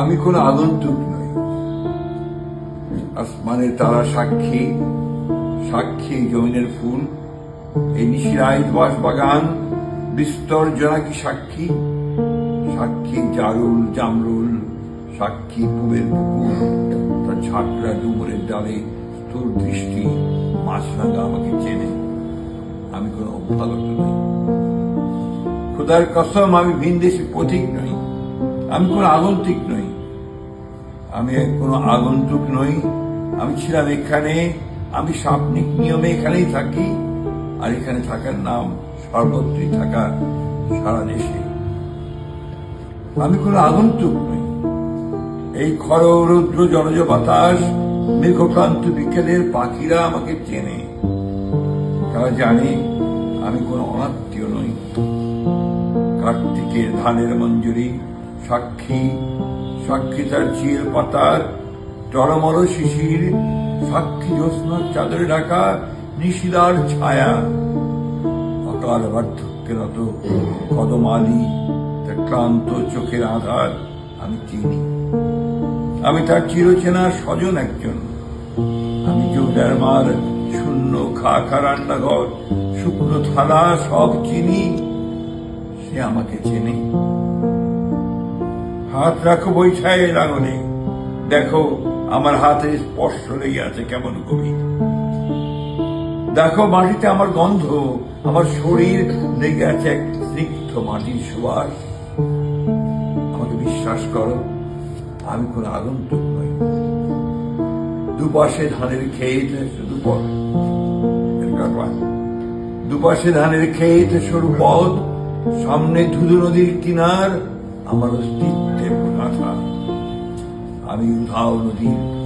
আমি কোনো আগন্তুক নই। আসমানের তারা সাক্ষী সাক্ষী জমিনের ফুল, এই নিশিরায় বাস বাগান বিস্তর জনাকি সাক্ষী সাক্ষী জারুল জামরুল, সাক্ষী পুবের পুকুর, তার ঝাঁকড়া ডুমুরের ডালে তোর দৃষ্টি, মাছরাঙা আমাকে চেনে। আমি কোনো অভ্যাগত নই। খোদার কসম, আমি ভিনদেশি পথিক নই। আমি কোনো আগন্তুক নই। আমি কোনো আগন্তুক নই। আমি ছিলাম এখানে। আমি সাপনিক নিয়মে এখানেই থাকি। আর এখানে থাকার নাম সর্বত্রই থাকা সারা দেশে। আমি কোনো আগন্তুক নই। এই খর রৌদ্র জলজ বাতাস, মেঘক্রান্ত বিকেলের পাখিরা আমাকে চেনে। তারা জানে আমি কোনো অনাত্মীয় নই। কার্তিকের ধানের মঞ্জুরি সাক্ষী সাক্ষী তার চির পাতার টরমর শিশির, সাক্ষী জ্যোৎস্নার চাদরে ঢাকা নিশিলার ছায়া। অকাল বার্ধক্যের অত কদমালি তার ক্লান্ত চোখের আধার আমি চিনি। আমি তার চিরচেনা স্বজন একজন। আমি জমিদার মার শূন্য খা খা রান্নাঘর, শুকনো থালা সব চিনি। সে আমাকে চেনে। হাত রাখো বৈছায়ের আঙনে দেখো, আমার হাতে স্পর্শ লেগে আছে কেমন গভীর দেখো, মাটিতে আমার গন্ধ, আমার শরীর লেগে আছে এক স্নিগ্ধ মাটির সুবাস। আমাকে বিশ্বাস করো, আমি কোন আগন্তুক নই। দুপাশে ধানের ক্ষেত, শুধু দুপাশে ধানের ক্ষেত, সরু পথ। সামনে ধুধু নদীর কিনার, আমার অস্তিত্বের গাথা আমি উধাও নদীর